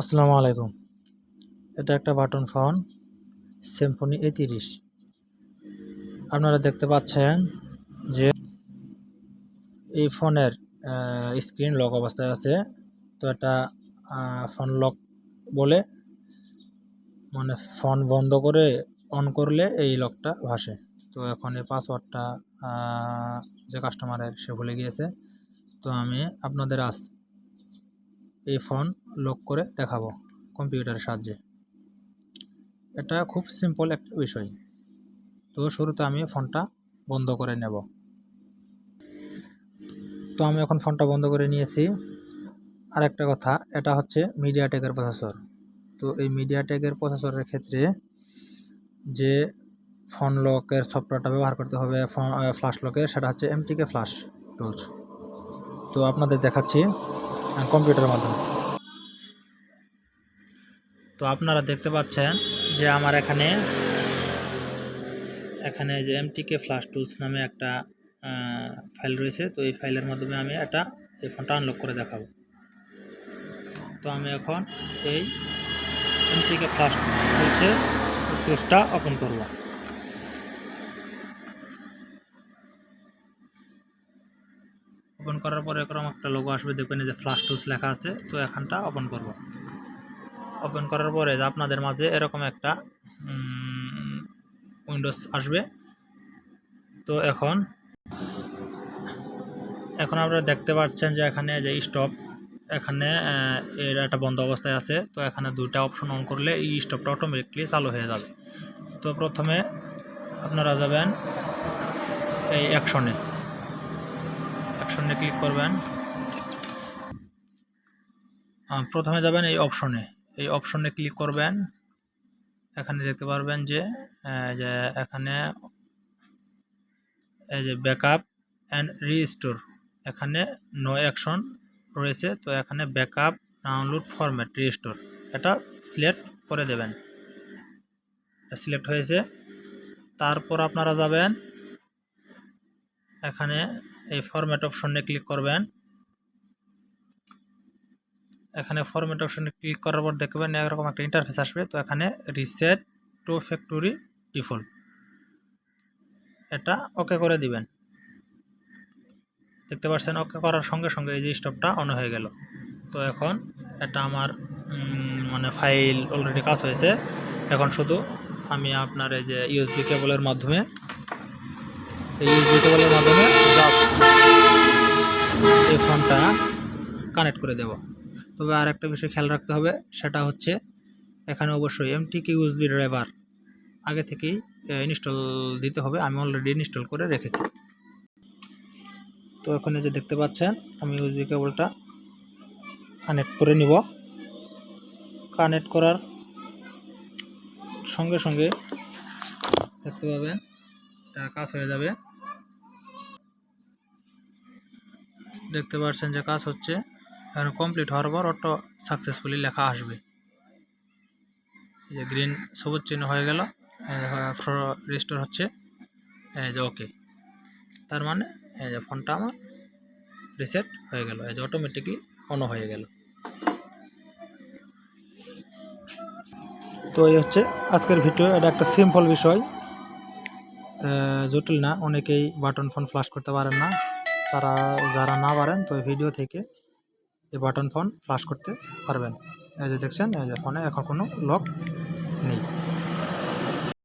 আসসালামু আলাইকুম। এটা একটা বাটন ফোন সিম্ফনি এ তিরিশ। আপনারা দেখতে পাচ্ছেন যে এই ফোনের স্ক্রিন লক অবস্থায় আছে। তো এটা ফোন লক বলে মানে ফোন বন্ধ করে অন করলে এই লকটা ভাসে। তো এখন এই পাসওয়ার্ডটা যে কাস্টমারের সে ভুলে গিয়েছে। তো আমি আপনাদের আজ এই ফোন লক করে দেখাবো কম্পিউটারের সাহায্যে। এটা খুব সিম্পল একটা বিষয়। তো শুরুতে আমি ফোনটা বন্ধ করে নেব। তো আমি এখন ফোনটা বন্ধ করে নিয়েছি। আর একটা কথা, এটা হচ্ছে মিডিয়াটেকের প্রসেসর তো এই মিডিয়াটেকের প্রসেসরের ক্ষেত্রে যে ফোন লকের সফটওয়্যারটা ব্যবহার করতে হবে ফ্লাশ লকের সেটা হচ্ছে এমটিকে ফ্লাশ টুলস তো আপনাদের দেখাচ্ছি কম্পিউটারের মাধ্যমে। তো আপনারা দেখতে পাচ্ছেন যে আমার এখানে এখানে যে এমটিকে ফ্লাশ টুলস নামে একটা ফাইল রয়েছে। তো এই ফাইলের মাধ্যমে আমি এটা এই ফোনটা আনলক করে দেখাবো। তো আমি এখন এই এমটিকে ফ্লাশ টুলসের টুলসটা ওপেন করব ওপেন করার পরে এরকম একটা লোগো আসবে, দেখবেন যে ফ্লাশ টুলস লেখা আছে, তো এখানটা ওপেন করব। ওপেন করার পরে যে আপনাদের মাঝে এরকম একটা উইন্ডোজ আসবে। তো এখন এখন আপনারা দেখতে পাচ্ছেন যে এখানে যে স্টপ এখানে এর একটা বন্ধ অবস্থায় আছে। তো এখানে দুইটা অপশন অন করলে এই স্টপটা অটোমেটিকলি চালু হয়ে যাবে। তো প্রথমে আপনারা যাবেন এই অ্যাকশনে অ্যাকশনে ক্লিক করবেন। প্রথমে যাবেন এই অপশনে। এই অপশনে ক্লিক করবেন। এখানে দেখতে পারবেন যে এখানে এই যে ব্যাকআপ অ্যান্ড রিস্টোর। এখানে নো অ্যাকশন রয়েছে, তো এখানে ব্যাকআপ ডাউনলোড ফরম্যাট রিস্টোর। এটা সিলেক্ট করে দেবেন। সিলেক্ট হয়েছে। তারপর আপনারা যাবেন এখানে এই ফরম্যাট অপশনে ক্লিক করবেন। এখানে ফরম্যাট অপশনে ক্লিক করার পর দেখবেন এরকম একটা ইন্টারফেস আসবে। তো এখানে রিসেট টু ফ্যাক্টরি ডিফল্ট এটা ওকে করে দিবেন। দেখতে পাচ্ছেন ওকে করার সঙ্গে সঙ্গে এই যে স্টপটা অন হয়ে গেল। তো এখন এটা আমার মানে ফাইল অলরেডি কাজ হয়েছে। এখন শুধু আমি আপনার এই যে ইউএসবি কেবলের মাধ্যমে, এই ইউএসবি কেবলের মাধ্যমে এই ফোনটা কানেক্ট করে দেব। তবে আর একটা বিষয় খেয়াল রাখতে হবে, সেটা হচ্ছে এখানে অবশ্যই এমটিকে ইউএসবি ড্রাইভার আগে থেকেই ইনস্টল দিতে হবে। আমি অলরেডি ইনস্টল করে রেখেছি। তো এখানে যে দেখতে পাচ্ছেন, আমি ইউএসবি কেবলটা কানেক্ট করে নিব। কানেক্ট করার সঙ্গে সঙ্গে দেখতে পাবেন, এটা কাজ হয়ে যাবে। দেখতে পাচ্ছেন যে কাজ হচ্ছে। এখন কমপ্লিট হওয়ার পর অটো সাকসেসফুলি লেখা আসবে। এই যে গ্রিন সবুজ চিহ্ন হয়ে গেল। রেজিস্টার হচ্ছে। এই যে ওকে তার মানে এই যে ফোনটা আমার রিসেট হয়ে গেল। এই যে অটোমেটিকলি অনও হয়ে গেল। তো এই হচ্ছে আজকের ভিডিও এটা একটা সিম্পল বিষয়। জটিল না। অনেকেই বাটন ফোন ফ্লাশ করতে পারেন না। তারা যারা না পারেন, তো ভিডিও থেকে এই বাটন ফোন ফ্লাশ করতে পারবেন। এই যে দেখছেন, এই যে ফোনে এখন কোনো লক নেই।